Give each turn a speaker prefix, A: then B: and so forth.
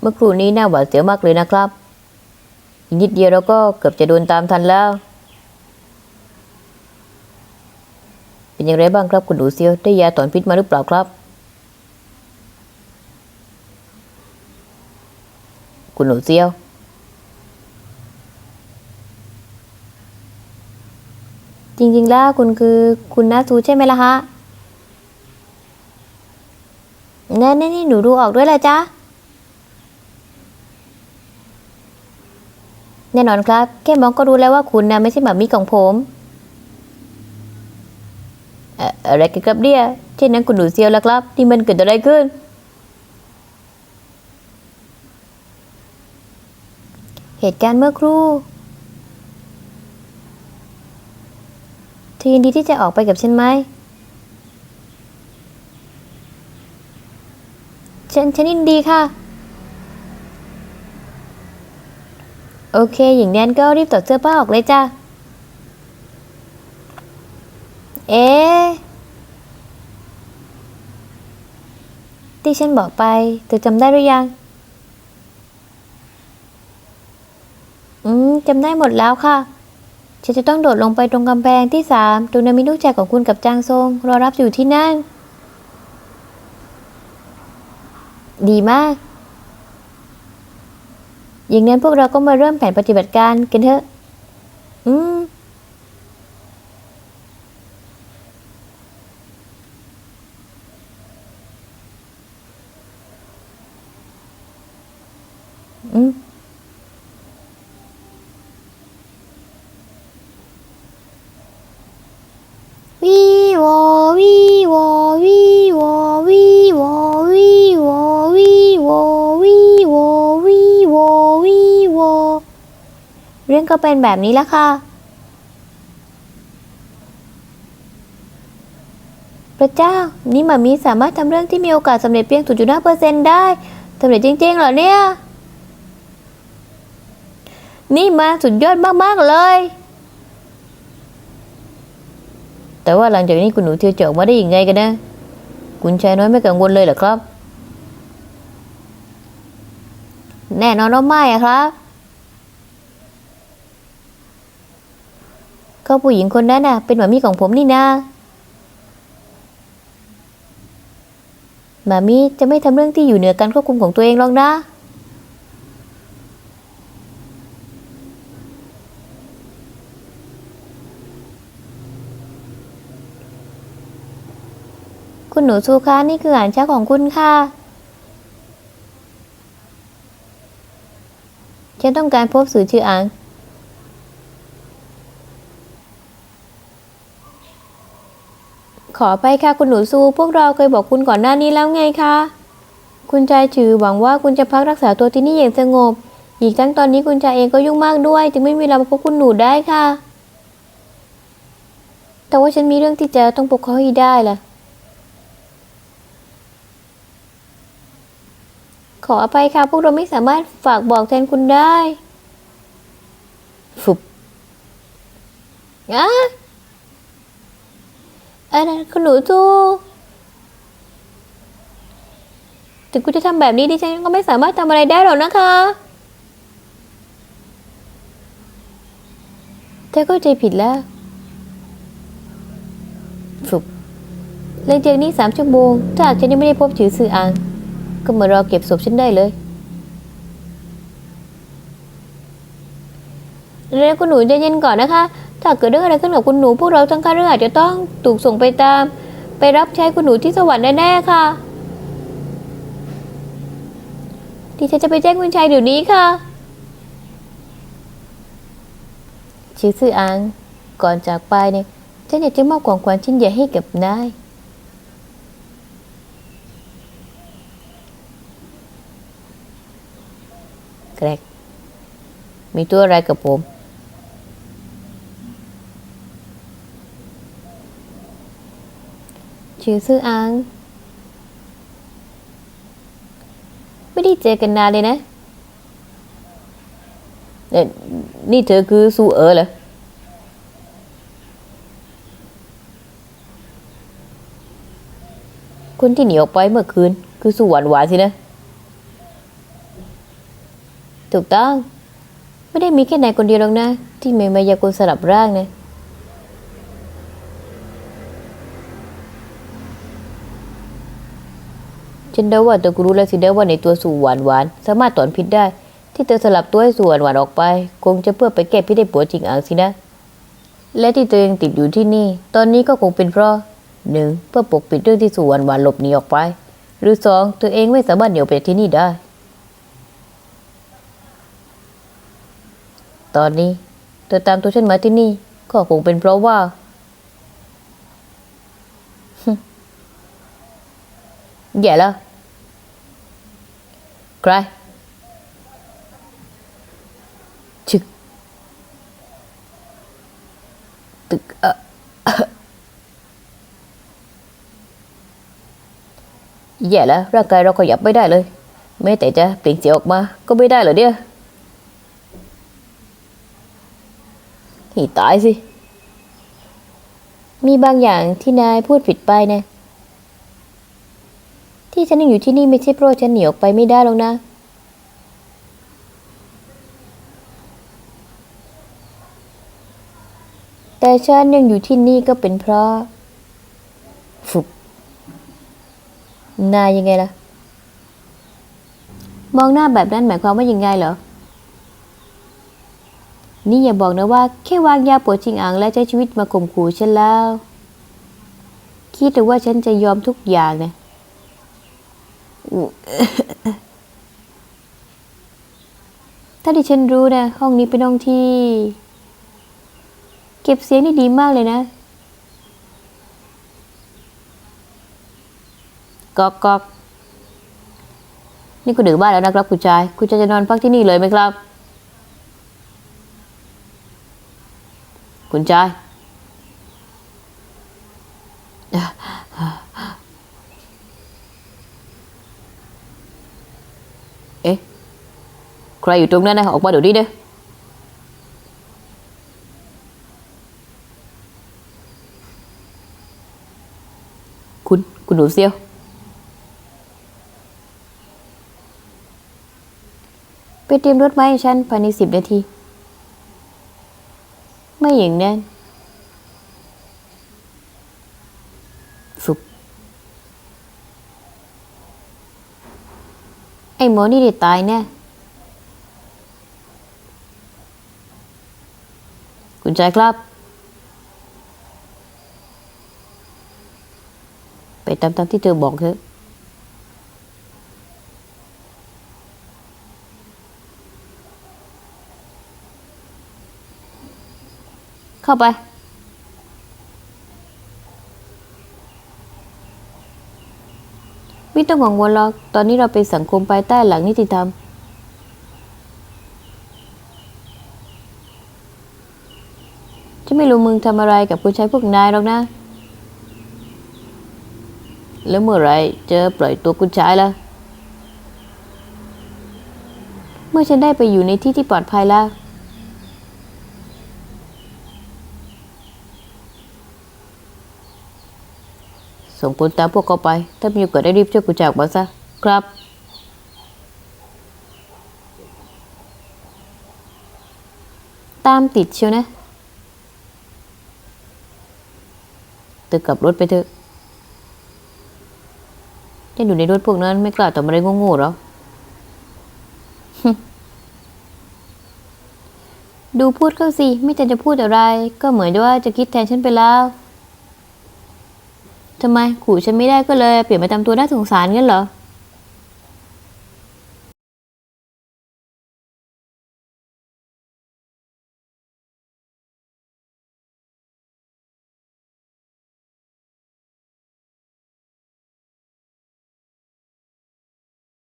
A: เมื่อครู่นี้น่าหวาดเสียวมากเลยนะครับ อีกนิดเดียวเราก็เกือบจะโดนตามทันแล้ว เป็นอย่างไรบ้างครับคุณหนูเซียว ได้ยาถอนพิษมาหรือเปล่าครับ คุณหนูเซียวจริงๆ แล้วคุณคือคุณนาซูใช่ไหมล่ะฮะแน่ๆนี่หนูดูออกด้วยแหละจ๊ะ แน่นอนครับ แค่มองก็รู้แล้วว่าคุณนะไม่ใช่หมามีของผมเอ่ออะไรกันครับเนี่ยเช่นนั้นคุณหนูเซียวแล้วครับที่มันเกิดอะไรขึ้น เหตุการณ์เมื่อครู่เธอยินดีที่จะออกไปกับฉันไหมฉันฉันยินดีค่ะ โอเคอย่างนั้นก็รีบถอดเสื้อผ้าออกเลยจ้ะ เอ๊ะที่ฉันบอกไป เธอจำได้หรือยัง อืมจำได้หมดแล้วค่ะ ฉันจะต้องโดดลงไปตรงกำแพงที่สามตรงนั้นมีลูกชายของคุณกับจางซงรอรับอยู่ที่นั่น ดีมาก อย่างนั้นพวกเราก็มาเริ่มแผนปฏิบัติการกันเถอะ อืม อืม วีวอวีวอวีวอวีวอวีวอวีวอวีวอ วีววีวเรื่องก็เป็นแบบนี้แล้วค่ะ พระเจ้า นี่หมามีสามารถทำเรื่องที่มีโอกาสสำเร็จเพียง 0.5%ได้สำเร็จจริงๆเหรอเนี่ย นี่มาสุดยอดมาก ๆ เลย แต่ว่าหลังจากนี้คุณหนูเที่ยวจะออกมาได้ยังไงกันนะ คุณชายน้อยไม่กังวลเลยเหรอครับ แน่นอนว่าไม่อะครับ ก็ผู้หญิงคนนั้นน่ะ เป็นหมามีของผมนี่นาหมามีจะไม่ทำเรื่องที่อยู่เหนือการควบคุมของตัวเองหรอกนะคุณหนูซูคะนี่คืออาหารเช้าของคุณค่ะ ฉันต้องการพบสื่อชื่ออัง ขอไปค่ะคุณหนูซู พวกเราเคยบอกคุณก่อนหน้านี้แล้วไงคะ คุณชายชือหวังว่าคุณจะพักรักษาตัวที่นี่อย่างสงบ อีกทั้งตอนนี้คุณชายเองก็ยุ่งมากด้วย จึงไม่มีเวลามาพบคุณหนูได้ค่ะ แต่ว่าฉันมีเรื่องที่จะต้องปกครองให้ได้ล่ะ ขออภัยค่ะ พวกเราไม่สามารถฝากบอกแทนคุณได้ ฟุบอะอะไรคุณหนูจูถึงคุณจะทำแบบนี้ดิฉันก็ไม่สามารถทำอะไรได้หรอกนะคะ เธอเข้าใจผิดแล้วฟุบหลังจากนี้สามชั่วโมงถ้าหากฉันยังไม่ได้พบจือซืออาง ก็มารอเก็บศพฉันได้เลยเรียนคุณหนูใจเย็นก่อนนะคะ ถ้าเกิดเรื่องอะไรขึ้นกับคุณหนูพวกเราทั้งค่าเรื่ออาจจะต้องถูกส่งไปตาม ไปรับใช้คุณหนูที่สวรรค์แน่ๆค่ะดิฉันจะไปแจ้งคุณชายเดี๋ยวนี้ค่ะ ชื่อซื่ออังก่อนจากไปเนี่ยฉันอยากจะมอบของขวัญชิ้นใหญ่ให้กับนาย แกรกมีตัวอะไรกับผม ชื่อซื่ออัง ไม่ได้เจอกันนานเลยนะเอ๊ะนี่เธอคือซูเออเหรอ คนที่หนีออกไปเมื่อคืน คือสุวรรณหวานสินะ ถูกต้อง ไม่ได้มีแค่นายคนเดียวหรอกนะ ที่มีมายากลสลับร่างนะฉันเดาว่าตัวกรู้แล้วสิเดาว่าในตัวสู่หวานหวาน สามารถถอนพิษได้ ที่เธอสลับตัวให้สู่หวานหวานออกไป คงจะเพื่อไปแก้พิษให้ผัวจริงอ่างสินะ และที่ตัวเองติดอยู่ที่นี่ ตอนนี้ก็คงเป็นเพราะหนึ่งเพื่อปกปิดเรื่องที่สู่หวานหวานหลบหนีออกไป หรือสองตัวเองไม่สามารถหนีออกไปที่นี่ได้ ตอนนี้ เธอตามตัวฉันมาที่นี่ ก็คงเป็นเพราะว่าแย่แล้วใครชึกตึกเออแย่แล้วร่างกายเราขยับไม่ได้เลยแม้แต่จะเปล่งเสียงออกมาก็ไม่ได้เหรอเนี่ย ให้ตายสิ มีบางอย่างที่นายพูดผิดไปนะ ที่ฉันยังอยู่ที่นี่ไม่ใช่เพราะฉันหนีออกไปไม่ได้หรอกนะแต่ฉันยังอยู่ที่นี่ก็เป็นเพราะฟุบนายยังไงล่ะ มองหน้าแบบนั้นหมายความว่ายังไงเหรอ นี่อย่าบอกนะว่าแค่วางยาปวดชิงอ่างและใช้ชีวิตมาข่มขู่ฉันแล้ว คิดหรือว่าฉันจะยอมทุกอย่างนะถ้าที่ฉันรู้นะ ห้องนี้เป็นห้องที่ เก็บเสียงได้ดีมากเลยนะกอกกอกนี่คุณดึกบ้านแล้วนะครับคุณชาย คุณชายจะนอนพักที่นี่เลยไหมครับ คุณชาย เอ๊ะ ใครอยู่ตรงนั้นนะ ออกมาเดี๋ยวนี้เด้คุณ คุณหนูเซียว ไปเตรียมรถมาให้ฉันภายในสิบนาที ไม่อย่างนั้นฟุบไอ้หมอนี่ได้ตายแน่คุณชายครับ ไปตามตามที่เธอบอกเถอะ เข้าไป ไม่ต้องกังวลหรอกตอนนี้เราเป็นสังคมภายใต้หลังนิติธรรม จะไม่รู้มึงทำอะไรกับผู้ชายพวกนายหรอกนะ แล้วเมื่อไรจะปล่อยตัวคุณชายล่ะเมื่อฉันได้ไปอยู่ในที่ที่ปลอดภัยแล้ว ส่งผลตามพวกเขาไป ถ้ามีโอกาสได้รีบช่วยกูจากมาซะ ครับ ตามติดเชียวนะเธอกลับรถไปเถอะจะอยู่ในรถพวกนั้นไม่กล้าทำอะไรโง่ๆหรอ ดูพูดเข้าสิ ไม่แต่จะพูดอะไร ก็เหมือนว่าจะคิดแทนฉันไปแล้ว ทำไมขู่ฉันไม่ได้ก็เลยเปลี่ยนมาทำตัวน่าสงสารงั้นเหรอ